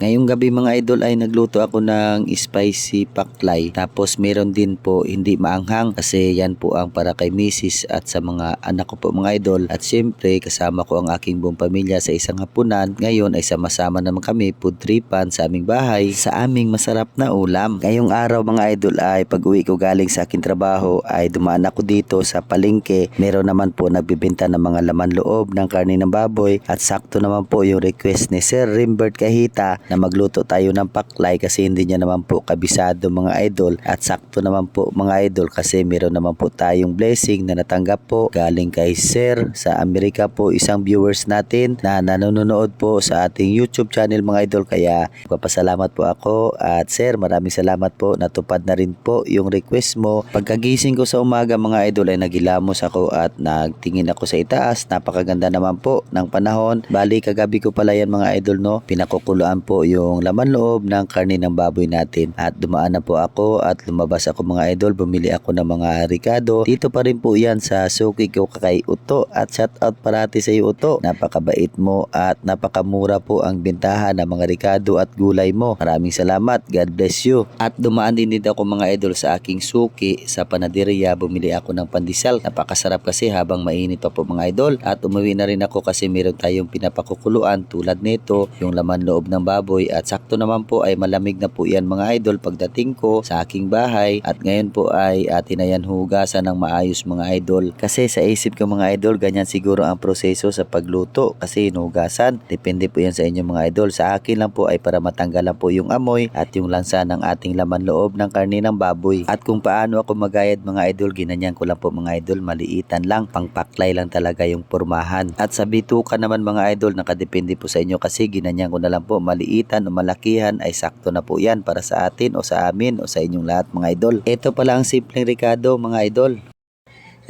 Ngayong gabi mga idol ay nagluto ako ng spicy paklay. Tapos meron din po hindi maanghang kasi yan po ang para kay misis at sa mga anak ko po mga idol. At syempre kasama ko ang aking buong pamilya sa isang hapunan. Ngayon ay sama-sama naman kami food tripan sa aming bahay sa aming masarap na ulam. Ngayong araw mga idol ay pag uwi ko galing sa aking trabaho ay dumaan ako dito sa palengke. Meron naman po nagbibenta ng mga laman loob ng karne ng baboy at sakto naman po yung request ni Sir Rimbert Kahita na magluto tayo ng paklay kasi hindi niya naman po kabisado mga idol. At sakto naman po mga idol kasi meron naman po tayong blessing na natanggap po. Galing kay Sir sa Amerika po isang viewers natin na nanonood po sa ating YouTube channel mga idol. Kaya papasalamat po ako. At Sir maraming salamat po. Natupad na rin po yung request mo. Pagkagising ko sa umaga mga idol ay nagilamos ako at nagtingin ako sa itaas. Napakaganda naman po ng panahon. Bali kagabi ko pala yan mga idol no? Pinakukuluan po yung laman loob ng karne ng baboy natin. At dumaan na po ako at lumabas ako mga idol. Bumili ako ng mga ricado. Dito pa rin po yan sa suki ko kay Uto. At shout out parati sa iyo Uto. Napakabait mo at napakamura po ang bintahan ng mga ricado at gulay mo. Maraming salamat. God bless you. At dumaan din din ako mga idol sa aking suki. Sa panaderia bumili ako ng pandesal. Napakasarap kasi habang mainit pa po mga idol. At umuwi na rin ako kasi meron tayong pinapakukuluan tulad nito yung laman loob ng baboy at sakto naman po ay malamig na po yan mga idol pagdating ko sa aking bahay. At ngayon po ay atin na yan hugasan ng maayos mga idol. Kasi sa isip ko mga idol ganyan siguro ang proseso sa pagluto kasi hinugasan depende po yan sa inyo mga idol. Sa akin lang po ay para matanggal lang po yung amoy at yung lansa ng ating laman loob ng karne ng baboy. At kung paano ako magayad mga idol ginanyan ko lang po mga idol maliitan lang. Pangpaklay lang talaga yung pormahan. At sa bituka naman mga idol nakadepende po sa inyo kasi ginanyan ko na lang po maliitan o malakihan ay sakto na po yan para sa atin o sa amin o sa inyong lahat mga idol ito pala ang simpleng ricado mga idol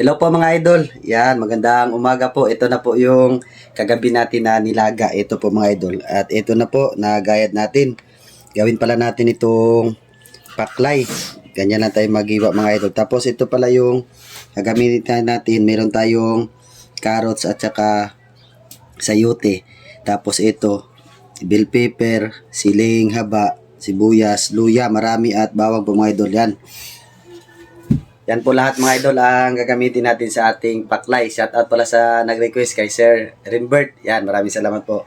Hello po mga idol. Yan, magandang umaga po. Ito na po yung kagabi natin na nilaga. Ito po mga idol. At ito na po, nagayad natin. Gawin pala natin itong paklay. Ganyan lang tayo magiwa mga idol. Tapos ito pala yung gagamitin natin. Meron tayong carrots at saka sayote. Tapos ito, bell pepper, siling haba, sibuyas, luya, marami at bawang po mga idol. Yan. Yan po lahat mga idol ang gagamitin natin sa ating paklay. Shout out pala sa nag-request kay Sir Rimbert. Yan, maraming salamat po.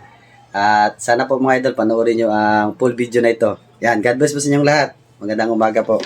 At sana po mga idol panoorin nyo ang full video na ito. Yan, God bless po sa inyong lahat. Magandang umaga po.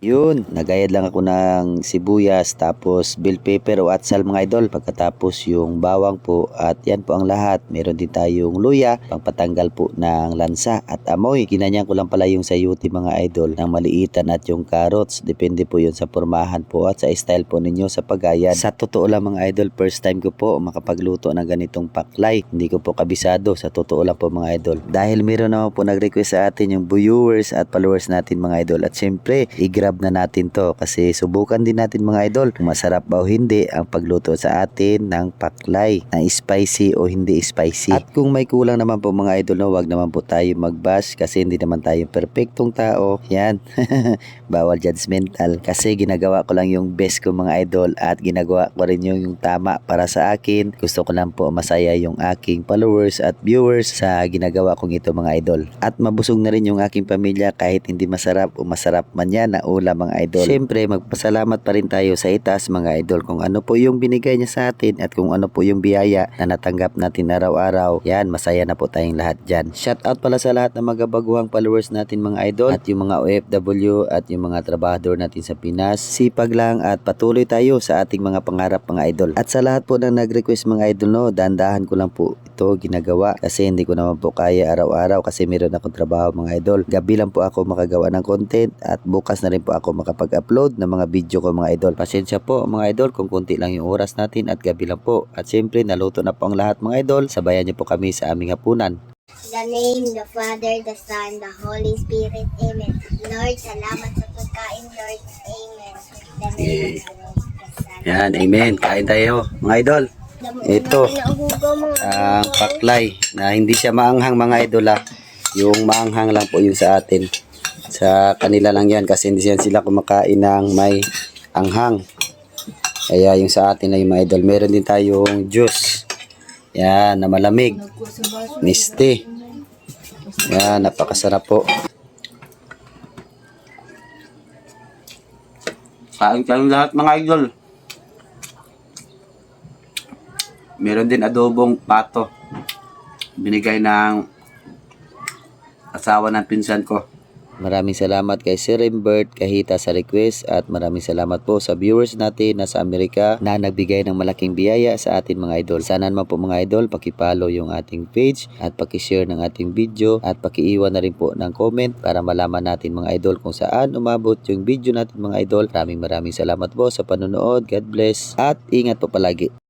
Yun, nagayad lang ako ng sibuyas tapos bell pepper o atsal mga idol. Pagkatapos yung bawang po at yan po ang lahat. Meron din tayong luya, pangpatanggal po ng lansa at amoy. Ginanyan ko lang pala yung sayuti mga idol ng maliitan at yung carrots. Depende po yun sa pormahan po at sa style po ninyo sa pagayad. Sa totoo lang mga idol, first time ko po makapagluto ng ganitong paklay. Hindi ko po kabisado sa totoo lang po mga idol. Dahil meron naman po nag-request sa atin yung viewers at followers natin mga idol. At syempre, i-grab na natin to kasi subukan din natin mga idol kung masarap ba o hindi ang pagluto sa atin ng paklay na spicy o hindi spicy. At kung may kulang naman po mga idol, no, wag naman po tayo magbash kasi hindi naman tayo perfectong tao. Yan. Bawal judgmental kasi ginagawa ko lang yung best ko mga idol at ginagawa ko rin yung, yung tama para sa akin. Gusto ko lang po masaya yung aking followers at viewers sa ginagawa kong ito mga idol. At mabusog na rin yung aking pamilya kahit hindi masarap o masarap man yan na ulam mga idol. Siyempre magpasalamat pa rin tayo sa itaas mga idol kung ano po yung binigay niya sa atin at kung ano po yung biyaya na natanggap natin araw-araw. Yan, masaya na po tayong lahat dyan. Shout out pala sa lahat ng mga followers natin mga idol at yung mga OFW at yung mga trabahador natin sa Pinas. Sipag lang at patuloy tayo sa ating mga pangarap mga idol. At sa lahat po na nag-request mga idol no, dandahan ko lang po ito ginagawa kasi hindi ko naman po kaya araw-araw kasi meron akong trabaho mga idol. Gabi lang po ako makagawa ng content at bukas na rin po ako makapag-upload ng mga video ko mga idol. Pasensya po mga idol kung kunti lang yung oras natin at gabi lang po. At siyempre naluto na po ang lahat mga idol. Sabayan niyo po kami sa aming hapunan. the name, the Father, the Son, the Holy Spirit. Amen. Lord, salamat sa pagkain, Lord. Amen. The name the Lord, the Son. Yan, amen. Kain tayo mga idol. Ito. Ang paklay na hindi siya maanghang mga idol ah. Yung maanghang lang po yung sa atin. Sa kanila lang yan kasi hindi sila kumakain ng may anghang. Kaya yung sa atin yung mga idol. Meron din tayong juice. Yan, na malamig. Misti. Yan, napakasarap po. Kain kayong lahat mga idol. Meron din adobong pato. Binigay ng asawa ng pinsan ko. Maraming salamat kay Sir Rimbert Kahita sa request at maraming salamat po sa viewers natin na sa Amerika na nagbigay ng malaking biyaya sa atin mga idol. Sana naman po mga idol pakipollow yung ating page at pakishare ng ating video at pakiiwan na rin po ng comment para malaman natin mga idol kung saan umabot yung video natin mga idol. Maraming maraming salamat po sa panonood. God bless at ingat po palagi.